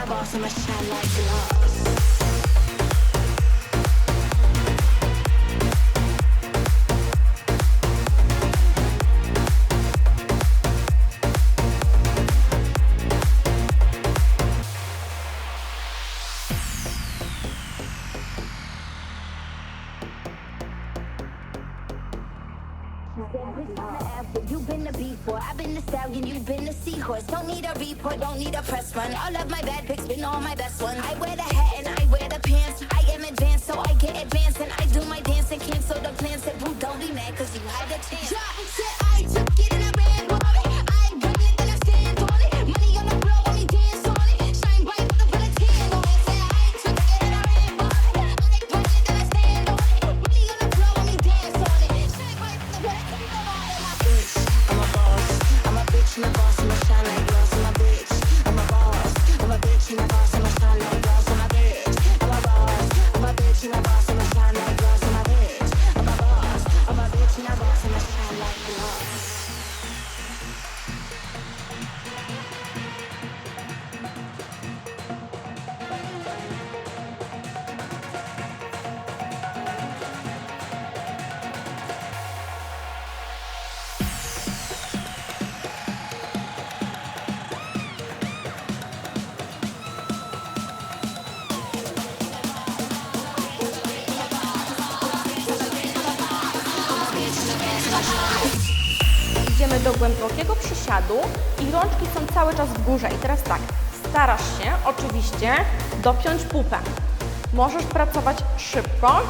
I bought so much I like love. You've been the boy, I've been the stallion, you've been the seahorse. Don't need a report, don't need a press run. All of my bad pics been all my best ones. I wear the hat and I wear the pants. I am advanced, so I get advanced. And I do my dance and cancel the plans. Said, boo, don't be mad, cause you had a chance. Yeah, said I took do głębokiego przysiadu i rączki są cały czas w górze. I teraz tak, starasz się oczywiście dopiąć pupę. Możesz pracować szybko.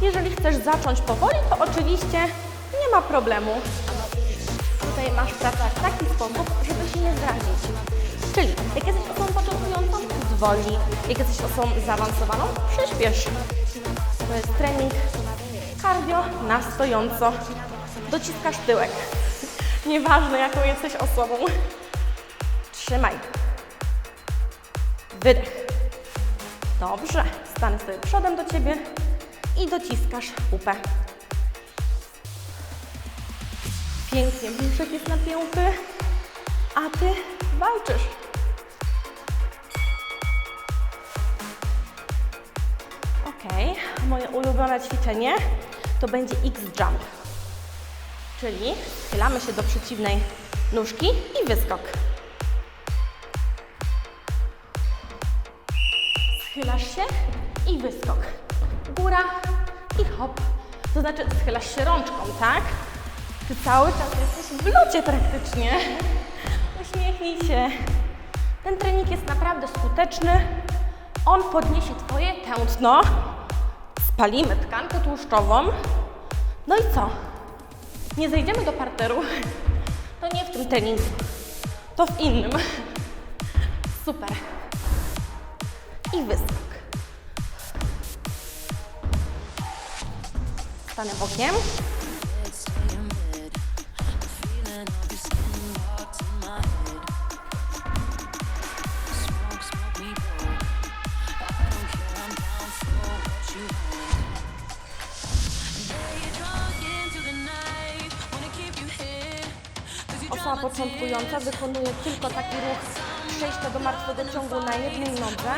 Jeżeli chcesz zacząć powoli, to oczywiście nie ma problemu. Tutaj masz pracować w taki sposób, żeby się nie zrazić. Czyli jak jesteś osobą początkującą, zwolnij. Jak jesteś osobą zaawansowaną, przyspiesz. To jest trening cardio na stojąco. Dociskasz tyłek. Nieważne jaką jesteś osobą. Trzymaj. Wydech. Dobrze. Stanę sobie przodem do Ciebie i dociskasz pupę. Pięknie. Brzuszek jest napięty, a Ty walczysz. Ok, moje ulubione ćwiczenie to będzie X-Jump. Czyli schylamy się do przeciwnej nóżki i wyskok. Schylasz się i wyskok. Góra i hop. To znaczy schylasz się rączką, tak? Ty cały czas jesteś w locie praktycznie. Uśmiechnij się. Ten trening jest naprawdę skuteczny. On podniesie Twoje tętno. Spalimy tkankę tłuszczową. No i co? Nie zejdziemy do parteru. To nie w tym treningu. To w innym. Super. I wyskok. Stanę bokiem. Osoba początkująca wykonuje tylko taki ruch przejścia do martwego ciągu na jednej nodze.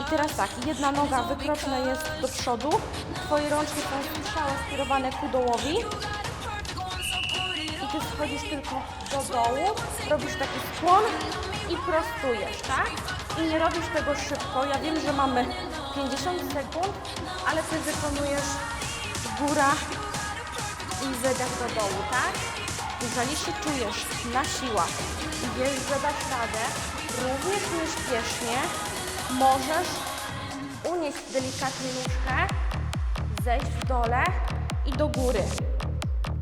I teraz tak, jedna noga wykroczna jest do przodu, Twoje rączki są strzałe skierowane ku dołowi. I Ty schodzisz tylko do dołu, robisz taki skłon i prostujesz, tak? I nie robisz tego szybko. Ja wiem, że mamy 50 sekund, ale Ty wykonujesz góra i wydech do dołu, tak? Jeżeli się czujesz na siłach i wiesz, że dasz radę, również nieśpiesznie możesz unieść delikatnie nóżkę, zejść w dole i do góry.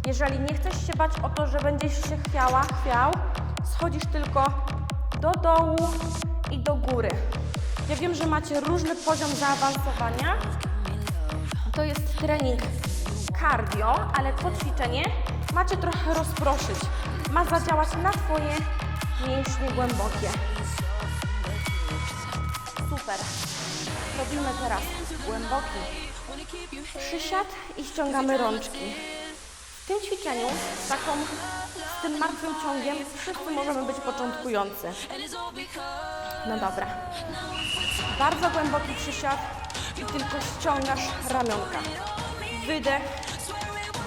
Jeżeli nie chcesz się bać o to, że będziesz się chwiała, chwiał, schodzisz tylko do dołu i do góry. Ja wiem, że macie różny poziom zaawansowania. To jest trening cardio, ale to ćwiczenie macie trochę rozproszyć. Ma zadziałać na Twoje mięśnie głębokie. Super. Robimy teraz głęboki przysiad i ściągamy rączki. W tym ćwiczeniu taką, z tym martwym ciągiem wszyscy możemy być początkujący. No dobra. Bardzo głęboki przysiad i tylko ściągasz ramionka. Wydech,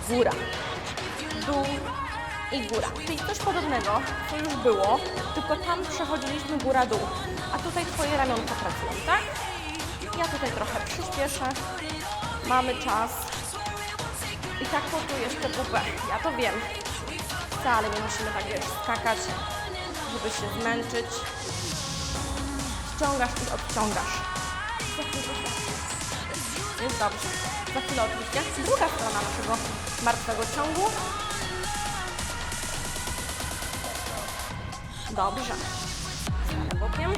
góra, dół i góra. Czyli coś podobnego, co już było, tylko tam przechodziliśmy góra-dół, a tutaj Twoje ramionka pracują, tak? Ja tutaj trochę przyspieszę. Mamy czas. I tak poczujesz tę pupę. Ja to wiem. Wcale nie musimy tak wiesz, skakać, żeby się zmęczyć. Ściągasz i odciągasz. Jest dobrze. Za chwilę oczywiście druga strona naszego martwego ciągu. Dobrze. Bokiem.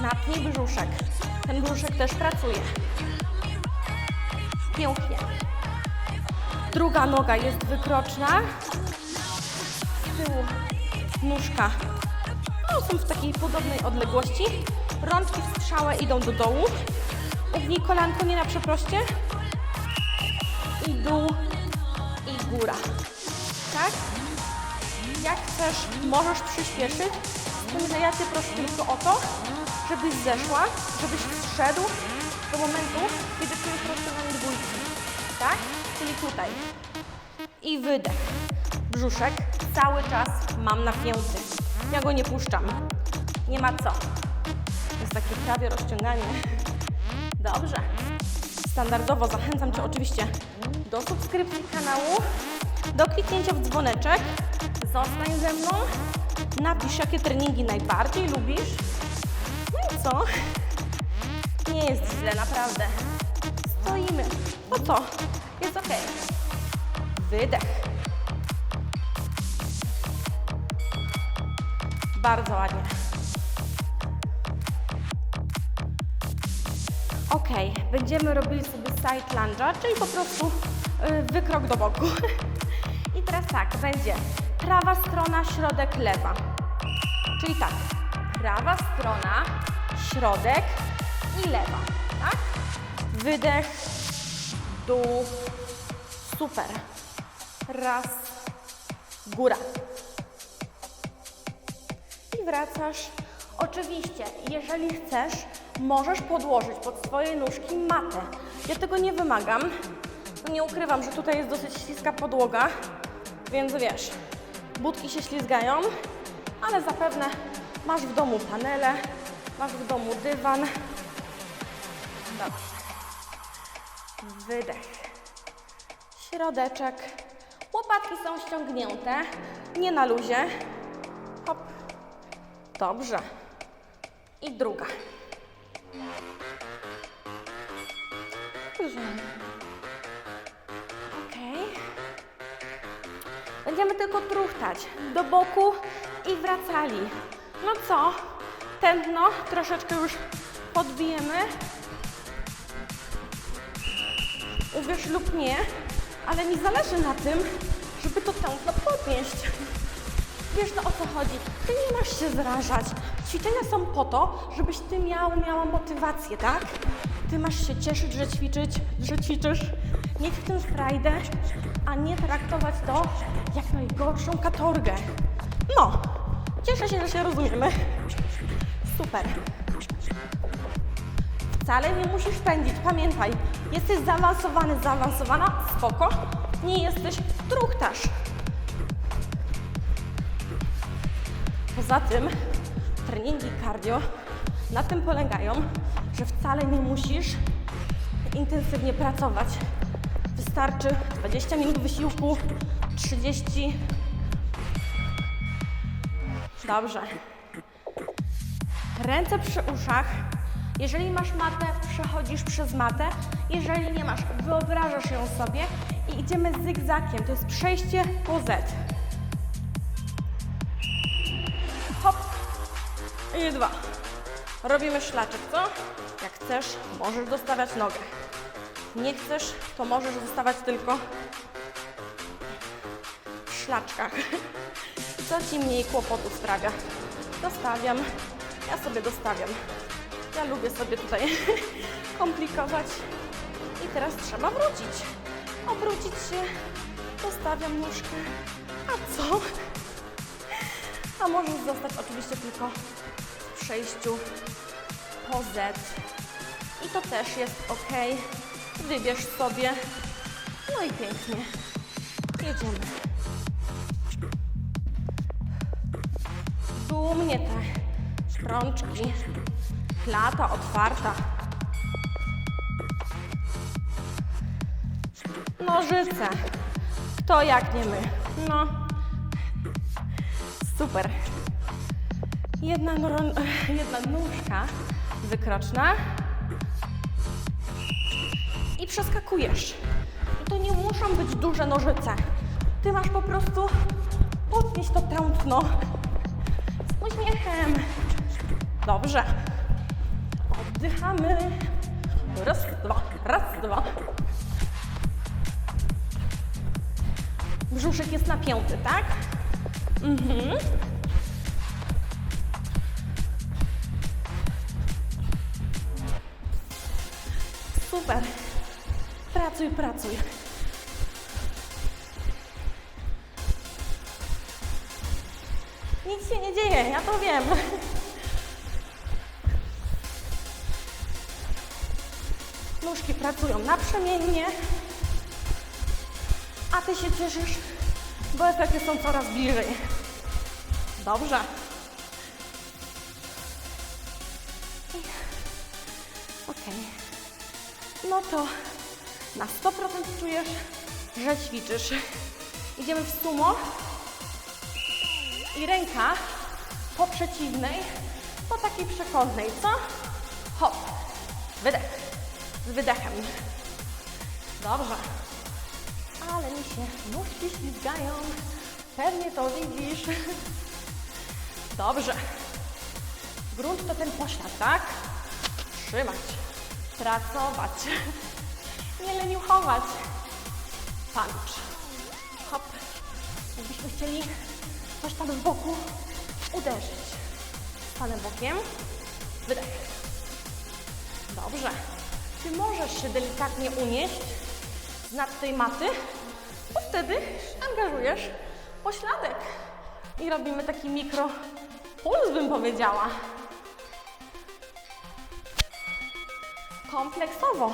Napnij brzuszek. Ten brzuszek też pracuje. Pięknie. Druga noga jest wykroczna. Z tyłu nóżka. No, są w takiej podobnej odległości. Rączki w strzałę idą do dołu. Ugnij kolanko nie na przeproście. I dół, i góra. Tak? Jak chcesz, możesz przyspieszyć. Z tym, że ja Cię proszę tylko o to, żebyś zeszła, żebyś zszedł do momentu, kiedy czujesz rozciąganie dwójki. Tak? Czyli tutaj. I wydech. Brzuszek cały czas mam napięty. Ja go nie puszczam. Nie ma co. To jest takie prawie rozciąganie. Dobrze. Standardowo zachęcam Cię oczywiście do subskrypcji kanału, do kliknięcia w dzwoneczek. Zostań ze mną. Napisz, jakie treningi najbardziej lubisz. No i co? Nie jest źle, naprawdę. Stoimy. No co? Jest ok. Wydech. Bardzo ładnie. Ok, będziemy robili sobie side lunge'a, czyli po prostu y, wykrok do boku. I teraz tak, będzie prawa strona, środek, lewa. Czyli tak, prawa strona, środek i lewa, tak? Wydech, dół, super. Raz, góra. I wracasz. Oczywiście, jeżeli chcesz, możesz podłożyć pod swoje nóżki matę. Ja tego nie wymagam. Nie ukrywam, że tutaj jest dosyć śliska podłoga, więc wiesz, budki się ślizgają, ale zapewne masz w domu panele, masz w domu dywan. Dobrze. Wydech. Środeczek. Łopatki są ściągnięte, nie na luzie. Hop. Dobrze. I druga. Będziemy tylko truchtać do boku i wracali. No co? Tętno troszeczkę już podbijemy. Uwierz lub nie, ale mi zależy na tym, żeby to tętno podnieść. Wiesz no o co chodzi. Ty nie masz się zrażać. Ćwiczenia są po to, żebyś ty miał, miała motywację, tak? Ty masz się cieszyć, że ćwiczyć, że ćwiczysz. Mieć w tym frajdę, a nie traktować to jak najgorszą katorgę. No, cieszę się, że się rozumiemy. Super. Wcale nie musisz pędzić, pamiętaj. Jesteś zaawansowany, zaawansowana, spoko. Nie jesteś, truchtasz. Poza tym treningi cardio na tym polegają, że wcale nie musisz intensywnie pracować. Wystarczy 20 minut wysiłku, 30. Dobrze. Ręce przy uszach. Jeżeli masz matę, przechodzisz przez matę. Jeżeli nie masz, wyobrażasz ją sobie i idziemy zygzakiem. To jest przejście po Z. I dwa. Robimy szlaczek, co? Jak chcesz, możesz dostawiać nogę. Nie chcesz, to możesz zostawać tylko w szlaczkach. Co ci mniej kłopotu sprawia? Dostawiam. Ja sobie dostawiam. Ja lubię sobie tutaj komplikować. I teraz trzeba wrócić. Obrócić się. Dostawiam nóżkę. A co? A możesz zostać oczywiście tylko w przejściu po Z. I to też jest ok. Wybierz sobie. No i pięknie. Jedziemy. Dumnie te rączki. Klata otwarta. Nożyce. Kto jak nie my. No. Super. Jedna, jedna nóżka wykroczna. I przeskakujesz. To nie muszą być duże nożyce. Ty masz po prostu podnieść to tętno z uśmiechem. Dobrze. Oddychamy. Raz, dwa, raz, dwa. Brzuszek jest napięty, tak? Mhm. Super. Pracuj, pracuj. Nic się nie dzieje, ja to wiem. Nóżki pracują naprzemiennie, a ty się cieszysz, bo efekty są coraz bliżej. Dobrze. Okej. No to na 100% czujesz, że ćwiczysz. Idziemy w sumo i ręka po przeciwnej, po takiej przechodnej, co? Hop, wydech, z wydechem. Dobrze. Ale mi się nóżki ślizgają. Pewnie to widzisz. Dobrze. Grunt to ten poślad, tak? Trzymać. Pracować. Leniuchować. Punch. Hop. Jakbyśmy chcieli coś tam z boku uderzyć. Panem bokiem. Wydech. Dobrze. Czy możesz się delikatnie unieść z nad tej maty? Bo wtedy angażujesz pośladek. I robimy taki mikro puls, bym powiedziała. kompleksowo.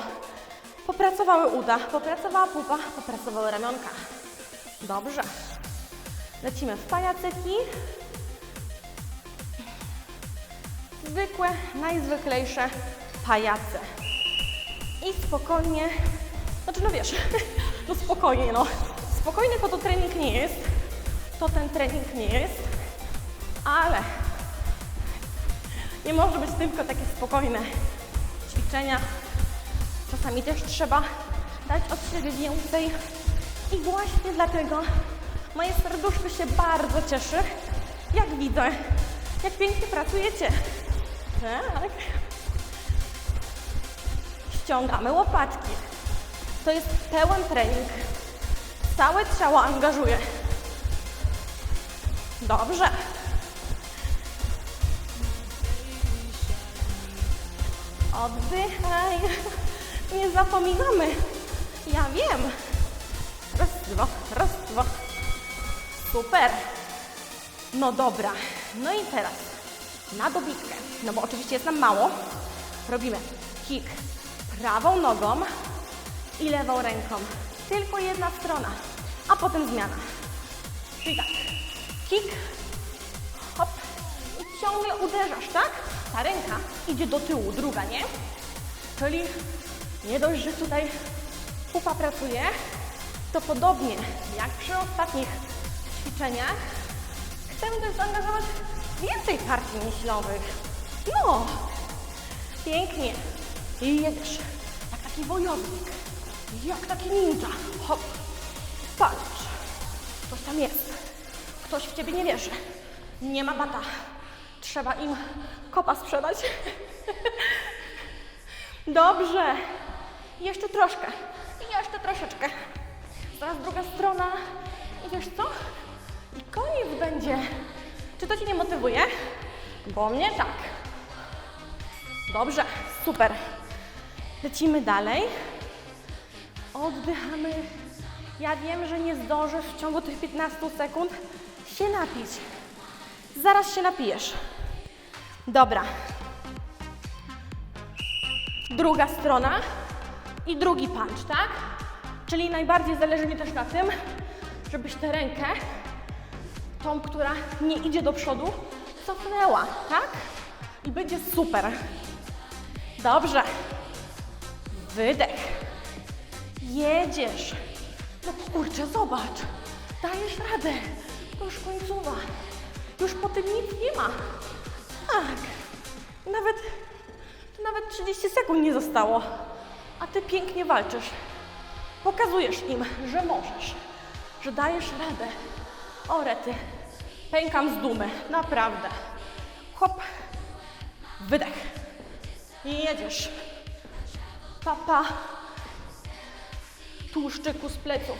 Popracowały uda, popracowała pupa, popracowały ramionka. Dobrze. Lecimy w pajacyki. Zwykłe, najzwyklejsze pajace. I spokojnie, znaczy no wiesz, no spokojnie no. Spokojny to to trening nie jest, to ten trening nie jest, ale nie może być tylko takie spokojne ćwiczenia. Czasami też trzeba dać od siebie więcej. I właśnie dlatego moje serduszko się bardzo cieszy, jak widzę, jak pięknie pracujecie. Tak. Ściągamy łopatki. To jest pełen trening. Całe ciało angażuje. Dobrze. Oddychaj. Nie zapominamy. Ja wiem. Raz, dwa, raz, dwa. Super. No dobra. No i teraz na dobitkę. No bo oczywiście jest nam mało. Robimy kick prawą nogą i lewą ręką. Tylko jedna strona, a potem zmiana. Czyli tak. Kick, hop i ciągle uderzasz, tak? Ta ręka idzie do tyłu, druga, nie? Czyli nie dość, że tutaj pupa pracuje, to podobnie jak przy ostatnich ćwiczeniach chcemy też zaangażować więcej partii myślowych. No, pięknie. I jedziesz jak taki wojownik, jak taki ninja. Hop, patrz, ktoś tam jest. Ktoś w ciebie nie wierzy. Nie ma bata. Trzeba im kopa sprzedać. Dobrze. Jeszcze troszkę. I jeszcze troszeczkę. Zaraz druga strona. I wiesz co? I koniec będzie. Czy to Cię nie motywuje? Bo mnie tak. Dobrze, super. Lecimy dalej. Oddychamy. Ja wiem, że nie zdążysz w ciągu tych 15 sekund się napić. Zaraz się napijesz. Dobra. Druga strona i drugi punch, tak? Czyli najbardziej zależy mi też na tym, żebyś tę rękę, tą, która nie idzie do przodu, cofnęła, tak? I będzie super. Dobrze. Wydech. Jedziesz. No kurczę, zobacz. Dajesz radę. To już końcowa. Już po tym nic nie ma. Tak. Nawet, to nawet 30 sekund nie zostało. A ty pięknie walczysz. Pokazujesz im, że możesz. Że dajesz radę. O rety. Pękam z dumy. Naprawdę. Hop. Wydech. I jedziesz. Papa. Tłuszczyku z pleców.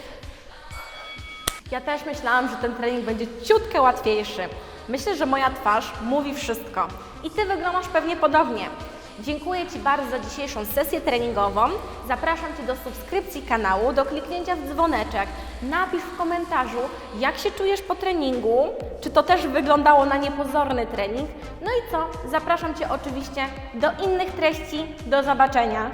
Ja też myślałam, że ten trening będzie ciutkę łatwiejszy. Myślę, że moja twarz mówi wszystko. I Ty wyglądasz pewnie podobnie. Dziękuję Ci bardzo za dzisiejszą sesję treningową. Zapraszam Cię do subskrypcji kanału, do kliknięcia w dzwoneczek. Napisz w komentarzu, jak się czujesz po treningu, czy to też wyglądało na niepozorny trening. No i co? Zapraszam Cię oczywiście do innych treści. Do zobaczenia.